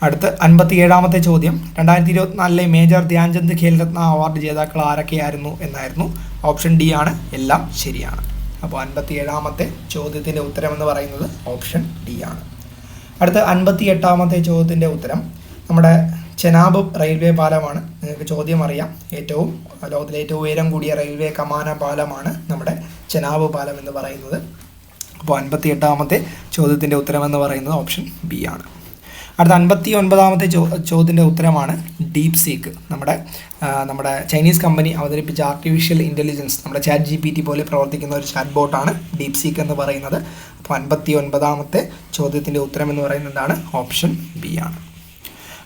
അടുത്ത അൻപത്തി ഏഴാമത്തെ ചോദ്യം. രണ്ടായിരത്തി ഇരുപത്തിനാലിലെ മേജർ ധ്യാൻചന്ദ് ഖേൽരത്ന അവാർഡ് ജേതാക്കൾ ആരൊക്കെയായിരുന്നു എന്നായിരുന്നു. ഓപ്ഷൻ ഡി ആണ്. എല്ലാം ശരിയാണ്. അപ്പോൾ അൻപത്തി ഏഴാമത്തെ ചോദ്യത്തിന്റെ ഉത്തരം എന്ന് പറയുന്നത് ഓപ്ഷൻ ഡി ആണ്. അടുത്ത അൻപത്തി എട്ടാമത്തെ ചോദ്യത്തിന്റെ ഉത്തരം. നമ്മുടെ ചെനാബ് റെയിൽവേ പാലമാണ്. നിങ്ങൾക്ക് ചോദ്യം അറിയാം. ഏറ്റവും ലോകത്തിലെ ഏറ്റവും ഉയരം കൂടിയ റെയിൽവേ കമാന പാലമാണ് നമ്മുടെ ചെനാബ് പാലം എന്ന് പറയുന്നത്. അപ്പോൾ അൻപത്തി എട്ടാമത്തെ ചോദ്യത്തിന്റെ ഉത്തരമെന്ന് പറയുന്നത് ഓപ്ഷൻ ബി ആണ്. അടുത്ത അൻപത്തി ഒൻപതാമത്തെ ചോ ചോദ്യത്തിന്റെ ഉത്തരമാണ് ഡീപ് സീക്ക്. നമ്മുടെ നമ്മുടെ ചൈനീസ് കമ്പനി അവതരിപ്പിച്ച ആർട്ടിഫിഷ്യൽ ഇന്റലിജൻസ് നമ്മുടെ ചാറ്റ് ജി പി ടി പോലെ പ്രവർത്തിക്കുന്ന ഒരു ചാറ്റ് ബോട്ടാണ് ഡീപ് സീക്ക് എന്ന് പറയുന്നത്. അപ്പോൾ അൻപത്തി ഒൻപതാമത്തെ ചോദ്യത്തിന്റെ ഉത്തരം എന്ന് പറയുന്നത് എന്താണ് ഓപ്ഷൻ ബി ആണ്.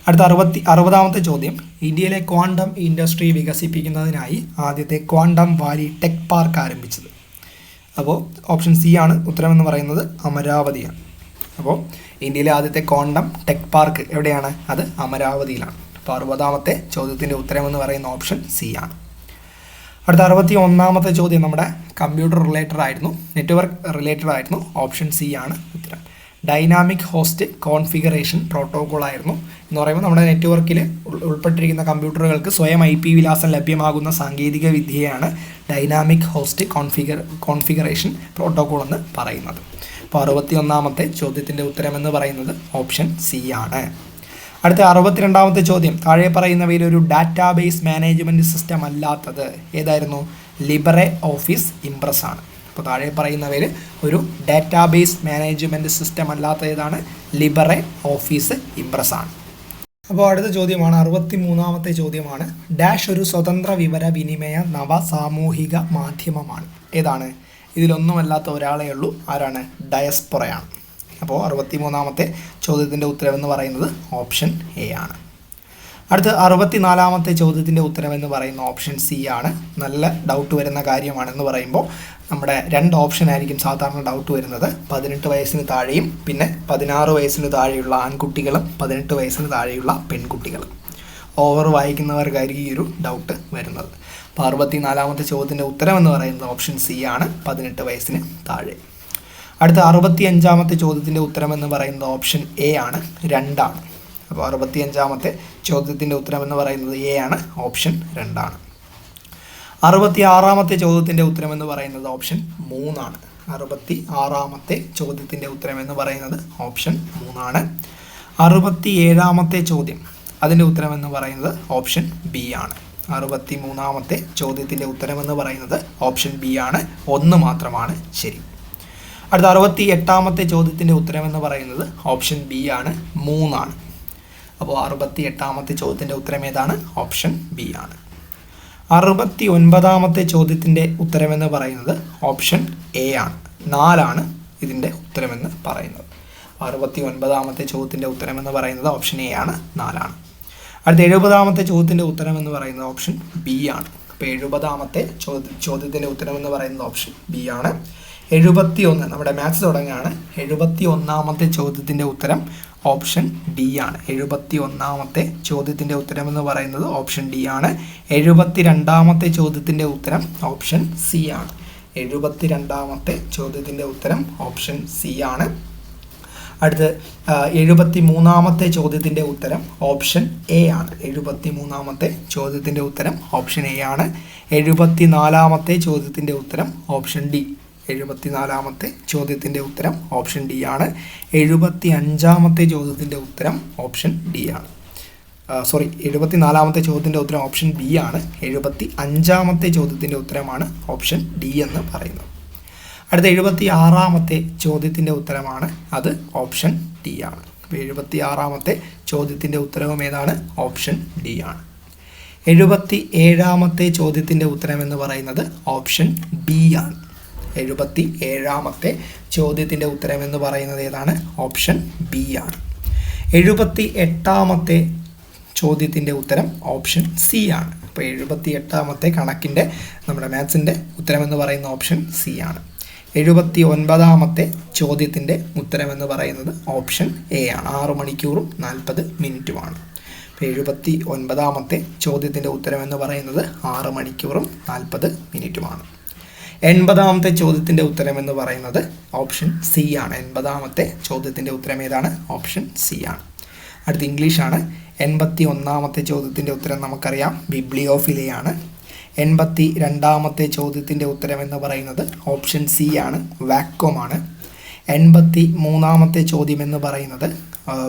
അടുത്ത അറുപത്തി അറുപതാമത്തെ ചോദ്യം. ഇന്ത്യയിലെ ക്വാണ്ടം ഇൻഡസ്ട്രി വികസിപ്പിക്കുന്നതിനായി ആദ്യത്തെ ക്വാണ്ടം വാലി ടെക് പാർക്ക് ആരംഭിച്ചത്. അപ്പോൾ ഓപ്ഷൻ സി ആണ് ഉത്തരം എന്ന് പറയുന്നത് അമരാവതിയാണ്. അപ്പോൾ ഇന്ത്യയിലെ ആദ്യത്തെ ക്വാണ്ടം ടെക് പാർക്ക് എവിടെയാണ്? അത് അമരാവതിയിലാണ്. അപ്പോൾ അറുപതാമത്തെ ചോദ്യത്തിന്റെ ഉത്തരം എന്ന് പറയുന്ന ഓപ്ഷൻ സി ആണ്. അടുത്ത അറുപത്തി ഒന്നാമത്തെ ചോദ്യം നമ്മുടെ കമ്പ്യൂട്ടർ റിലേറ്റഡ് ആയിരുന്നു. നെറ്റ്വർക്ക് റിലേറ്റഡ് ആയിരുന്നു. ഓപ്ഷൻ സി ആണ് ഉത്തരം. ഡൈനാമിക് ഹോസ്റ്റ് കോൺഫിഗറേഷൻ പ്രോട്ടോകോൾ ആയിരുന്നു. എന്ന് പറയുമ്പോൾ നമ്മുടെ നെറ്റ്വർക്കിൽ ഉൾപ്പെട്ടിരിക്കുന്ന കമ്പ്യൂട്ടറുകൾക്ക് സ്വയം ഐ പി വിലാസം ലഭ്യമാകുന്ന സാങ്കേതിക വിദ്യയാണ് dynamic host configure configuration protocol എന്ന് പറയുന്നത്. അപ്പോൾ അറുപത്തി ഒന്നാമത്തെ ചോദ്യത്തിന്റെ ഉത്തരമെന്ന് പറയുന്നത് ഓപ്ഷൻ സി ആണ്. അടുത്ത അറുപത്തിരണ്ടാമത്തെ ചോദ്യം. താഴെ പറയുന്നവയിൽ ഒരു ഡാറ്റാബേസ് മാനേജ്മെന്റ് സിസ്റ്റം അല്ലാത്തത് ഏതായിരുന്നു? ലിബറെ ഓഫീസ് ഇംപ്രസ് ആണ്. അപ്പോൾ താഴെ പറയുന്നവയിൽ ഒരു ഡാറ്റാബേസ് മാനേജ്മെന്റ് സിസ്റ്റം അല്ലാത്ത ഏതാണ്? ലിബറെ ഓഫീസ് ഇംപ്രസ് ആണ്. അപ്പോൾ അടുത്ത ചോദ്യമാണ് അറുപത്തി മൂന്നാമത്തെ ചോദ്യമാണ്. ഡാഷ് ഒരു സ്വതന്ത്ര വിവര വിനിമയ നവ സാമൂഹിക മാധ്യമമാണ്. ഏതാണ്? ഇതിലൊന്നുമല്ലാത്ത ഒരാളേ ഉള്ളൂ. ആരാണ്? ഡയസ്പൊറയാണ്. അപ്പോൾ അറുപത്തി മൂന്നാമത്തെ ചോദ്യത്തിന്റെ ഉത്തരവെന്ന് പറയുന്നത് ഓപ്ഷൻ എ ആണ്. അടുത്ത അറുപത്തിനാലാമത്തെ ചോദ്യത്തിന്റെ ഉത്തരവെന്ന് പറയുന്ന ഓപ്ഷൻ സി ആണ്. നല്ല ഡൗട്ട് വരുന്ന കാര്യമാണെന്ന് പറയുമ്പോൾ നമ്മുടെ രണ്ട് ഓപ്ഷൻ ആയിരിക്കും സാധാരണ ഡൗട്ട് വരുന്നത്. പതിനെട്ട് വയസ്സിന് താഴെയും പിന്നെ പതിനാറ് വയസ്സിന് താഴെയുള്ള ആൺകുട്ടികളും പതിനെട്ട് വയസ്സിന് താഴെയുള്ള പെൺകുട്ടികളും. ഓവർ വായിക്കുന്നവർക്കായിരിക്കും ഈ ഒരു ഡൗട്ട് വരുന്നത്. അപ്പോൾ അറുപത്തിനാലാമത്തെ ചോദ്യത്തിന്റെ ഉത്തരം എന്ന് പറയുന്നത് ഓപ്ഷൻ സി ആണ്. പതിനെട്ട് വയസ്സിന് താഴെ. അടുത്ത അറുപത്തി അഞ്ചാമത്തെ ചോദ്യത്തിന്റെ ഉത്തരം എന്ന് പറയുന്നത് ഓപ്ഷൻ എ ആണ്. രണ്ടാണ്. അപ്പോൾ അറുപത്തി അഞ്ചാമത്തെ ചോദ്യത്തിന്റെ ഉത്തരം എന്ന് പറയുന്നത് എ ആണ്. ഓപ്ഷൻ രണ്ടാണ്. അറുപത്തി ആറാമത്തെ ചോദ്യത്തിന്റെ ഉത്തരം എന്ന് പറയുന്നത് ഓപ്ഷൻ മൂന്നാണ്. അറുപത്തി ആറാമത്തെ ചോദ്യത്തിന്റെ ഉത്തരം എന്ന് പറയുന്നത് ഓപ്ഷൻ മൂന്നാണ്. അറുപത്തി ഏഴാമത്തെ ചോദ്യം അതിന്റെ ഉത്തരം എന്ന് പറയുന്നത് ഓപ്ഷൻ ബി ആണ്. അറുപത്തി മൂന്നാമത്തെ ചോദ്യത്തിന്റെ ഉത്തരം എന്ന് പറയുന്നത് ഓപ്ഷൻ ബി ആണ്. ഒന്ന് മാത്രമാണ് ശരി. അടുത്ത അറുപത്തി എട്ടാമത്തെ ചോദ്യത്തിന്റെ ഉത്തരം എന്ന് പറയുന്നത് ഓപ്ഷൻ ബി ആണ് മൂന്നാണ്. അപ്പോൾ അറുപത്തി എട്ടാമത്തെ ചോദ്യത്തിന്റെ ഉത്തരം ഏതാണ്? ഓപ്ഷൻ ബി ആണ്. അറുപത്തി ഒൻപതാമത്തെ ചോദ്യത്തിന്റെ ഉത്തരമെന്ന് പറയുന്നത് ഓപ്ഷൻ എ ആണ്. നാലാണ് ഇതിന്റെ ഉത്തരമെന്ന് പറയുന്നത്. അറുപത്തി ഒൻപതാമത്തെ ചോദ്യത്തിന്റെ ഉത്തരമെന്ന് പറയുന്നത് ഓപ്ഷൻ എ ആണ് നാലാണ്. അടുത്ത എഴുപതാമത്തെ ചോദ്യത്തിന്റെ ഉത്തരമെന്ന് പറയുന്നത് ഓപ്ഷൻ ബി ആണ്. അപ്പോൾ എഴുപതാമത്തെ ചോദ്യ ചോദ്യത്തിന്റെ ഉത്തരമെന്ന് പറയുന്നത് ഓപ്ഷൻ ബി ആണ്. എഴുപത്തി ഒന്ന് നമ്മുടെ മാത്സ് തുടങ്ങുകയാണ്. എഴുപത്തി ഒന്നാമത്തെ ചോദ്യത്തിന്റെ ഉത്തരം ഓപ്ഷൻ ഡി ആണ്. എഴുപത്തി ഒന്നാമത്തെ ചോദ്യത്തിന്റെ ഉത്തരം എന്ന് പറയുന്നത് ഓപ്ഷൻ ഡി ആണ്. എഴുപത്തി രണ്ടാമത്തെ ചോദ്യത്തിന്റെ ഉത്തരം ഓപ്ഷൻ സി ആണ്. എഴുപത്തി രണ്ടാമത്തെ ചോദ്യത്തിന്റെ ഉത്തരം ഓപ്ഷൻ സി ആണ്. അടുത്ത് എഴുപത്തി മൂന്നാമത്തെ ചോദ്യത്തിന്റെ ഉത്തരം ഓപ്ഷൻ എ ആണ്. എഴുപത്തി മൂന്നാമത്തെ ചോദ്യത്തിന്റെ ഉത്തരം ഓപ്ഷൻ എ ആണ്. എഴുപത്തി നാലാമത്തെ ചോദ്യത്തിന്റെ ഉത്തരം ഓപ്ഷൻ ഡി എഴുപത്തിനാലാമത്തെ ചോദ്യത്തിന്റെ ഉത്തരം ഓപ്ഷൻ ഡി ആണ്. എഴുപത്തി അഞ്ചാമത്തെ ചോദ്യത്തിന്റെ ഉത്തരം ഓപ്ഷൻ ഡി ആണ്. സോറി എഴുപത്തിനാലാമത്തെ ചോദ്യത്തിന്റെ ഉത്തരം ഓപ്ഷൻ ബി ആണ്. എഴുപത്തി അഞ്ചാമത്തെ ചോദ്യത്തിന്റെ ഉത്തരമാണ് ഓപ്ഷൻ ഡി എന്ന് പറയുന്നത്. അടുത്ത എഴുപത്തി ആറാമത്തെ ചോദ്യത്തിന്റെ ഉത്തരമാണ് അത് ഓപ്ഷൻ ഡി ആണ്. എഴുപത്തി ആറാമത്തെ ചോദ്യത്തിന്റെ ഉത്തരവും ഏതാണ്? ഓപ്ഷൻ ഡി ആണ്. എഴുപത്തി ഏഴാമത്തെ ചോദ്യത്തിന്റെ ഉത്തരം എന്ന് പറയുന്നത് ഓപ്ഷൻ ബി ആണ്. എഴുപത്തി ഏഴാമത്തെ ചോദ്യത്തിന്റെ ഉത്തരം എന്ന് പറയുന്നത് ഏതാണ്? ഓപ്ഷൻ ബി ആണ്. എഴുപത്തി എട്ടാമത്തെ ചോദ്യത്തിന്റെ ഉത്തരം ഓപ്ഷൻ സി ആണ്. അപ്പോൾ എഴുപത്തി എട്ടാമത്തെ കണക്കിന്റെ നമ്മുടെ മാത്സിന്റെ ഉത്തരം എന്ന് പറയുന്ന ഓപ്ഷൻ സി ആണ്. എഴുപത്തി ഒൻപതാമത്തെ ചോദ്യത്തിന്റെ ഉത്തരമെന്ന് പറയുന്നത് ഓപ്ഷൻ എ ആണ്. ആറ് മണിക്കൂറും നാൽപ്പത് മിനിറ്റുമാണ്. അപ്പോൾ എഴുപത്തി ഒൻപതാമത്തെ ചോദ്യത്തിന്റെ ഉത്തരമെന്ന് പറയുന്നത് ആറ് മണിക്കൂറും നാൽപ്പത് മിനിറ്റുമാണ്. എൺപതാമത്തെ ചോദ്യത്തിന്റെ ഉത്തരം എന്ന് പറയുന്നത് ഓപ്ഷൻ സി ആണ്. എൺപതാമത്തെ ചോദ്യത്തിന്റെ ഉത്തരം ഏതാണ്? ഓപ്ഷൻ സി ആണ്. അടുത്ത ഇംഗ്ലീഷാണ് എൺപത്തി ഒന്നാമത്തെ ചോദ്യത്തിന്റെ ഉത്തരം നമുക്കറിയാം. ബിബ്ലിയോഫിലയാണ്. എൺപത്തി രണ്ടാമത്തെ ചോദ്യത്തിന്റെ ഉത്തരം എന്ന് പറയുന്നത് ഓപ്ഷൻ സി ആണ്. വാക്കോമാണ് എൺപത്തി മൂന്നാമത്തെ ചോദ്യം എന്ന് പറയുന്നത്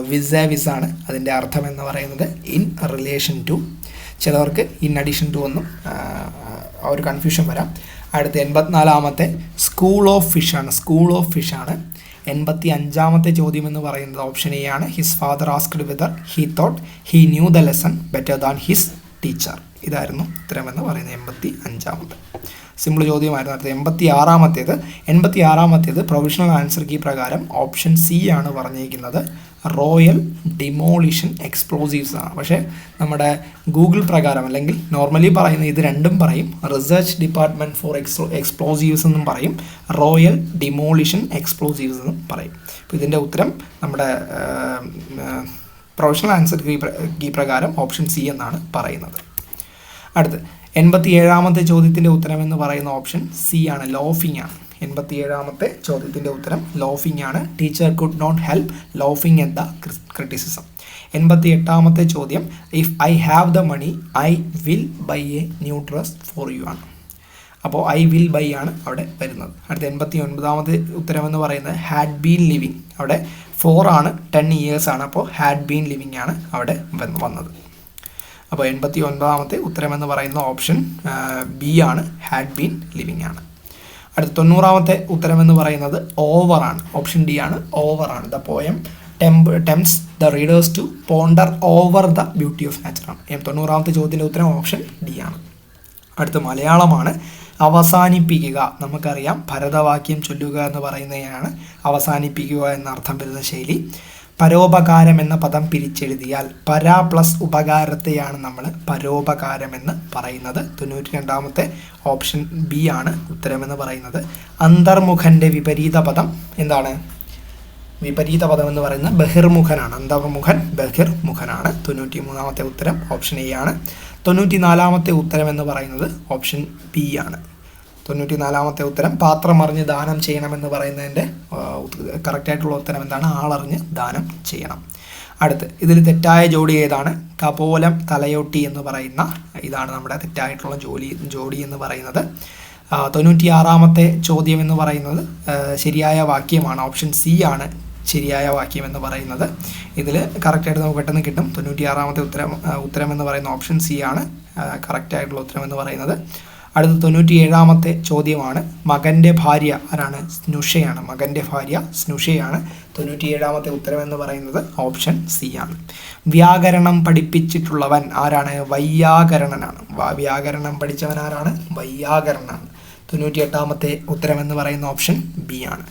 വിസ വിസ ആണ്. അതിന്റെ അർത്ഥം എന്ന് പറയുന്നത് ഇൻ റിലേഷൻ ടു. ചിലവർക്ക് ഇൻ അഡീഷൻ ടു ഒന്നും ഒരു കൺഫ്യൂഷൻ വരാം. അടുത്ത എൺപത്തിനാലാമത്തെ സ്കൂൾ ഓഫ് ഫിഷാണ് സ്കൂൾ ഓഫ് ഫിഷാണ് എൺപത്തി അഞ്ചാമത്തെ ചോദ്യം എന്ന് പറയുന്നത് ഓപ്ഷൻ എ ആണ്. His father asked whether he thought he knew the lesson better than his teacher ഇതായിരുന്നു ഉത്തരമെന്ന് പറയുന്നത് എൺപത്തി അഞ്ചാമത്തെ സിമ്പിൾ ചോദ്യമായിരുന്നു. അടുത്ത എൺപത്തി ആറാമത്തേത് എൺപത്തി ആറാമത്തേത് പ്രൊവിഷണൽ ആൻസർ കീ പ്രകാരം ഓപ്ഷൻ സി ആണ് പറഞ്ഞിരിക്കുന്നത്. റോയൽ ഡിമോളിഷൻ എക്സ്പ്ലോസീവ്സ് ആണ്. പക്ഷേ നമ്മുടെ ഗൂഗിൾ പ്രകാരം അല്ലെങ്കിൽ നോർമലി പറയുന്ന ഇത് രണ്ടും പറയും. Research department for explo explosives എന്നും പറയും. റോയൽ ഡിമോളിഷൻ എക്സ്പ്ലോസീവ്സ് എന്നും പറയും. അപ്പോൾ ഇതിന്റെ ഉത്തരം നമ്മുടെ പ്രൊഫഷണൽ ആൻസർ കീ പ്രകാരം ഓപ്ഷൻ സി എന്നാണ് പറയുന്നത്. അടുത്ത് എൺപത്തി ഏഴാമത്തെ ചോദ്യത്തിന്റെ ഉത്തരം എന്ന് പറയുന്ന ഓപ്ഷൻ സി ആണ്. ലോഫിംഗ് ആണ്. എൺപത്തി ഏഴാമത്തെ ചോദ്യത്തിന്റെ ഉത്തരം ലോഫിംഗ് ആണ്. Teacher could not help laughing എന്ന ക്രിറ്റിസിസം എൺപത്തി എട്ടാമത്തെ ചോദ്യം if I have the money I will buy a new dress for you ആണ്. അപ്പോൾ ഐ വിൽ ബൈ ആണ് അവിടെ വരുന്നത്. അടുത്ത എൺപത്തി ഒൻപതാമത്തെ ഉത്തരം എന്ന് പറയുന്നത് ഹാഡ് ബീൻ ലിവിങ് അവിടെ ഫോർ ആണ് ടെൻ ഇയേഴ്സ് ആണ്. അപ്പോൾ ഹാഡ് ബീൻ ലിവിങ് ആണ് അവിടെ വന്നത്. അപ്പോൾ എൺപത്തി ഒൻപതാമത്തെ ഉത്തരം എന്ന് പറയുന്ന ഓപ്ഷൻ ബി ആണ് ഹാഡ് ബീൻ ലിവിങ് ആണ്. അടുത്ത തൊണ്ണൂറാമത്തെ ഉത്തരം എന്ന് പറയുന്നത് ഓവറാണ് ഓപ്ഷൻ ഡി ആണ്. ഓവറാണ് the poem tempts the readers to ponder over the beauty of nature ആണ്. തൊണ്ണൂറാമത്തെ ചോദ്യത്തിന്റെ ഉത്തരം ഓപ്ഷൻ ഡി ആണ്. അടുത്ത മലയാളമാണ്. അവസാനിപ്പിക്കുക. നമുക്കറിയാം ഭരതവാക്യം ചൊല്ലുക എന്ന് പറയുന്നതിനാണ് അവസാനിപ്പിക്കുക എന്ന അർത്ഥം വരുന്ന ശൈലി. പരോപകാരം എന്ന പദം പിരിച്ചെഴുതിയാൽ പരാ പ്ലസ് ഉപകാരത്തെയാണ് നമ്മൾ പരോപകാരം എന്ന് പറയുന്നത്. തൊണ്ണൂറ്റി രണ്ടാമത്തെ ഓപ്ഷൻ ബി ആണ് ഉത്തരമെന്ന് പറയുന്നത്. അന്തർമുഖന്റെ വിപരീത പദം എന്താണ്? വിപരീത പദം എന്ന് പറയുന്നത് ബഹിർമുഖനാണ്. അന്തർമുഖൻ ബഹിർമുഖനാണ്. തൊണ്ണൂറ്റി മൂന്നാമത്തെ ഉത്തരം ഓപ്ഷൻ എ ആണ്. തൊണ്ണൂറ്റി നാലാമത്തെ ഉത്തരം എന്ന് പറയുന്നത് ഓപ്ഷൻ ബി ആണ്. തൊണ്ണൂറ്റി നാലാമത്തെ ഉത്തരം പാത്രം അറിഞ്ഞ് ദാനം ചെയ്യണമെന്ന് പറയുന്നതിന്റെ കറക്റ്റായിട്ടുള്ള ഉത്തരം എന്താണ്? ആളറിഞ്ഞ് ദാനം ചെയ്യണം. അടുത്ത് ഇതിൽ തെറ്റായ ജോഡി ഏതാണ്? കപോലം തലയോട്ടി എന്ന് പറയുന്ന ഇതാണ് നമ്മുടെ തെറ്റായിട്ടുള്ള ജോലി ജോഡി എന്ന് പറയുന്നത്. തൊണ്ണൂറ്റി തൊണ്ണൂറ്റിയാറാമത്തെ ചോദ്യം എന്ന് പറയുന്നത് ശരിയായ വാക്യമാണ്. ഓപ്ഷൻ സി ആണ് ശരിയായ വാക്യം എന്ന് പറയുന്നത്. ഇതിൽ കറക്റ്റായിട്ട് നമുക്ക് പെട്ടെന്ന് കിട്ടും. തൊണ്ണൂറ്റിയാറാമത്തെ ഉത്തരം ഉത്തരം എന്ന് പറയുന്ന ഓപ്ഷൻ സി ആണ് കറക്റ്റായിട്ടുള്ള ഉത്തരം എന്ന് പറയുന്നത്. അടുത്ത തൊണ്ണൂറ്റി ഏഴാമത്തെ ചോദ്യമാണ്. മകന്റെ ഭാര്യ ആരാണ്? സ്നുഷയാണ്. മകന്റെ ഭാര്യ സ്നുഷയാണ്. തൊണ്ണൂറ്റി ഏഴാമത്തെ ഉത്തരം എന്ന് പറയുന്നത് ഓപ്ഷൻ സി ആണ്. വ്യാകരണം പഠിപ്പിച്ചിട്ടുള്ളവൻ ആരാണ്? വൈയാകരണനാണ് വാ- വ്യാകരണം പഠിച്ചവൻ ആരാണ്? വൈയാകരണനാണ് തൊണ്ണൂറ്റി എട്ടാമത്തെ ഉത്തരം എന്ന് പറയുന്ന ഓപ്ഷൻ ബി ആണ്.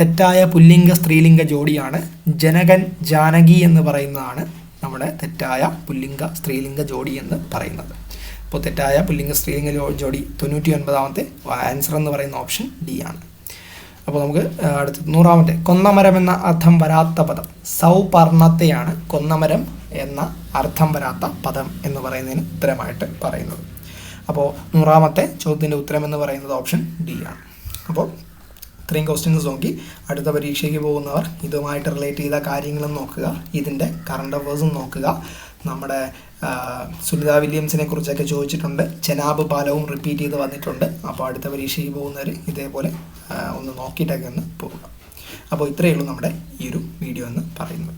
തെറ്റായ പുല്ലിംഗ സ്ത്രീലിംഗ ജോഡിയാണ്. ജനകൻ ജാനകി എന്ന് പറയുന്നതാണ് നമ്മുടെ തെറ്റായ പുല്ലിംഗ സ്ത്രീലിംഗ ജോഡി എന്ന് പറയുന്നത്. അപ്പോൾ തെറ്റായ പുല്ലിംഗ സ്ത്രീലിംഗ ജോഡി തൊണ്ണൂറ്റി ഒൻപതാമത്തെ ആൻസർ എന്ന് പറയുന്ന ഓപ്ഷൻ ഡി ആണ്. അപ്പോൾ നമുക്ക് അടുത്ത നൂറാമത്തെ. കൊന്നമരം എന്ന അർത്ഥം വരാത്ത പദം. സൗപർണത്തെയാണ് കൊന്നമരം എന്ന അർത്ഥം വരാത്ത പദം എന്ന് പറയുന്നതിന് ഉത്തരമായിട്ട് പറയുന്നത്. അപ്പോൾ നൂറാമത്തെ ചോദ്യത്തിന്റെ ഉത്തരം എന്ന് പറയുന്നത് ഓപ്ഷൻ ഡി ആണ്. അപ്പോൾ ഇത്രയും ക്വസ്റ്റ്യൻസ് നോക്കി. അടുത്ത പരീക്ഷയ്ക്ക് പോകുന്നവർ ഇതുമായിട്ട് റിലേറ്റ് ചെയ്ത കാര്യങ്ങളും നോക്കുക. ഇതിന്റെ കറണ്ട് അഫേഴ്സും നോക്കുക. നമ്മുടെ സുനിത വില്യംസിനെ കുറിച്ചൊക്കെ ചോദിച്ചിട്ടുണ്ട്. ചെനാബ് പാലവും റിപ്പീറ്റ് ചെയ്ത് വന്നിട്ടുണ്ട്. അപ്പോൾ അടുത്ത പരീക്ഷയ്ക്ക് പോകുന്നവർ ഇതേപോലെ ഒന്ന് നോക്കിയിട്ടൊക്കെ ഒന്ന് പോകുക അപ്പോൾ ഇത്രയേ ഉള്ളൂ നമ്മുടെ ഈ ഒരു വീഡിയോ എന്ന് പറയുന്നത്.